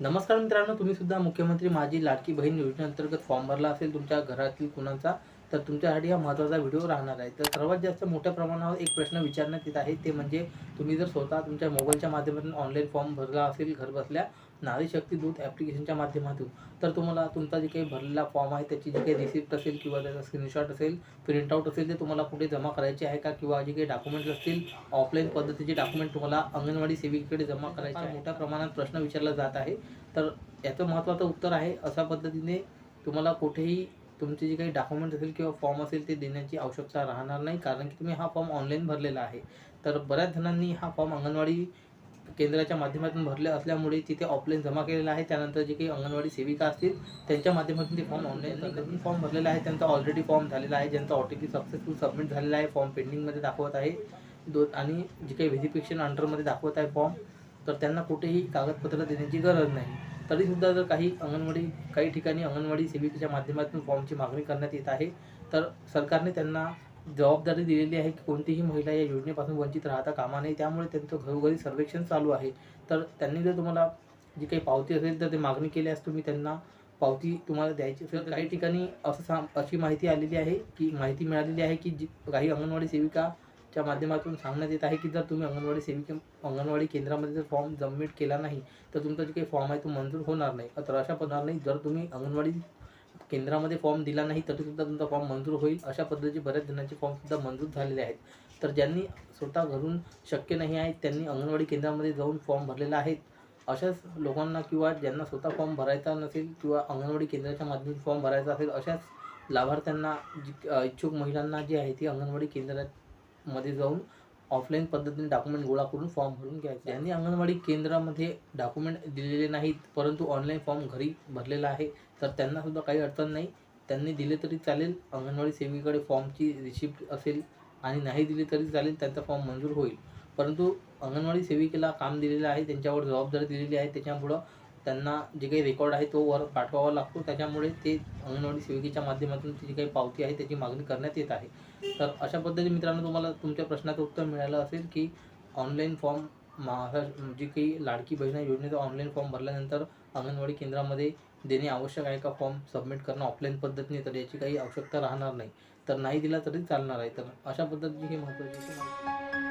नमस्कार मित्रांनो तुम्ही सुद्धा मुख्यमंत्री माझी लाडकी बहीण योजनेअंतर्गत फॉर्म भरला असेल तुमच्या घरातील कुणाचा तर तुमच्यासाठी हा महत्त्वाचा व्हिडिओ राहणार आहे. तर सर्वात जास्त मोठ्या प्रमाणावर एक प्रश्न विचारण्यात येत आहे. ते म्हणजे तुम्ही जर स्वतः तुमच्या मोबाईलच्या माध्यमातून ऑनलाईन फॉर्म भरला असेल घरबसल्या नारी शक्ती दूत ॲप्लिकेशनच्या माध्यमातून तर तुम्हाला तुमचा जे काही भरलेला फॉर्म आहे त्याची जी काही रिसिप्ट असेल किंवा त्याचा स्क्रीनशॉट असेल प्रिंटआउट असेल ते तुम्हाला कुठे जमा करायचे आहे का? किंवा जे काही डॉक्युमेंट्स असतील ऑफलाईन पद्धतीचे डॉक्युमेंट तुम्हाला अंगणवाडी सेविकेकडे जमा करायचे आहे. मोठ्या प्रमाणात प्रश्न विचारला जात आहे. तर याचं महत्त्वाचं उत्तर आहे अशा पद्धतीने तुम्हाला कुठेही तुमचे जे काही डॉक्युमेंट असेल किंवा फॉर्म असेल ते देण्याची आवश्यकता राहणार नाही. कारण की तुम्ही हा फॉर्म ऑनलाईन भरलेला आहे. तर बऱ्याच जणांनी हा फॉर्म अंगणवाडी केंद्राच्या माध्यमातून भरले असल्यामुळे तिथे ऑफलाईन जमा केलेला आहे. त्यानंतर जे काही अंगणवाडी सेविका असतील त्यांच्या माध्यमातून ते फॉर्म ऑनलाईन फॉर्म भरलेला आहे. त्यांचा ऑलरेडी फॉर्म झालेला आहे. ज्यांचा O T P successful submit झालेला आहे. फॉर्म पेंडिंगमध्ये दाखवत आहे. दो आणि जे काही व्हेरिफिकेशन अंडरमध्ये दाखवत आहे फॉर्म तर त्यांना कुठेही कागदपत्र देण्याची गरज नाही. तरीसुद्धा जर काही अंगणवाडी काही ठिकाणी अंगणवाडी सेविकेच्या माध्यमातून फॉर्मची मागणी करण्यात येत आहे तर सरकारने त्यांना जबाबदारी दिलेली आहे की कोणतीही महिला या योजनेपासून वंचित राहता कामा नये. त्यामुळे त्यांचं घरोघरी सर्वेक्षण चालू आहे. तर त्यांनी जर तुम्हाला जी काही पावती असेल तर ते मागणी केल्यास तुम्ही त्यांना पावती तुम्हाला द्यायची असेल तर काही ठिकाणी असं सांग अशी माहिती आलेली आहे की माहिती मिळालेली आहे की जी काही अंगणवाडी सेविका च्या माध्यमातून सांगण्यात येत आहे की जर तुम्ही अंगणवाडी सेविके अंगणवाडी केंद्रामध्ये जर फॉर्म सबमिट केला नाही तर तुमचा जे काही फॉर्म आहे तो मंजूर होणार नाही. तर अशा नाही जर तुम्ही अंगणवाडी केंद्रामध्ये फॉर्म दिला नाही तरी सुद्धा तुमचा फॉर्म मंजूर होईल. अशा पद्धतीचे बऱ्याच जणांचे फॉर्मसुद्धा मंजूर झालेले आहेत. तर ज्यांनी स्वतः घरून शक्य नाही आहे त्यांनी अंगणवाडी केंद्रामध्ये जाऊन फॉर्म भरलेला आहे. अशाच लोकांना किंवा ज्यांना स्वतः फॉर्म भरायचा नसेल किंवा अंगणवाडी केंद्राच्या माध्यमातून फॉर्म भरायचा असेल अशाच लाभार्थ्यांना जी इच्छुक महिलांना जी आहे ती अंगणवाडी केंद्रात मध्ये जाऊन ऑफलाईन पद्धतीने डॉक्युमेंट गोळा करून फॉर्म भरून घ्यायचे. ज्यांनी अंगणवाडी केंद्रामध्ये डॉक्युमेंट दिलेले नाहीत परंतु ऑनलाईन फॉर्म घरी भरलेला आहे तर त्यांना सुद्धा काही अडचण नाही. त्यांनी दिले तरी चालेल अंगणवाडी सेविकेकडे फॉर्मची रिसिप्ट असेल आणि नाही दिली तरी चालेल त्यांचा फॉर्म मंजूर होईल. परंतु अंगणवाडी सेविकेला काम दिलेलं आहे त्यांच्यावर जबाबदारी दिलेली आहे त्याच्यामुळं त्यांना जे काही रेकॉर्ड आहे तो वर पाठवावा लागतो. त्याच्यामुळे ते अंगणवाडी सेविकेच्या माध्यमातून जी काही पावती आहे त्याची मागणी करण्यात येत आहे. तर अशा पद्धतीने मित्रांनो तुम्हाला तुमच्या प्रश्नाचं उत्तर मिळालं असेल की ऑनलाईन फॉर्म महाराष्ट्र जी काही लाडकी बहिणा योजनेचा ऑनलाईन फॉर्म भरल्यानंतर अंगणवाडी केंद्रामध्ये देणे आवश्यक आहे का? फॉर्म सबमिट करणं ऑफलाईन पद्धतीने तर याची काही आवश्यकता राहणार नाही. तर नाही दिला तरी चालणार आहे. तर अशा पद्धतीची ही महत्त्वाची माहिती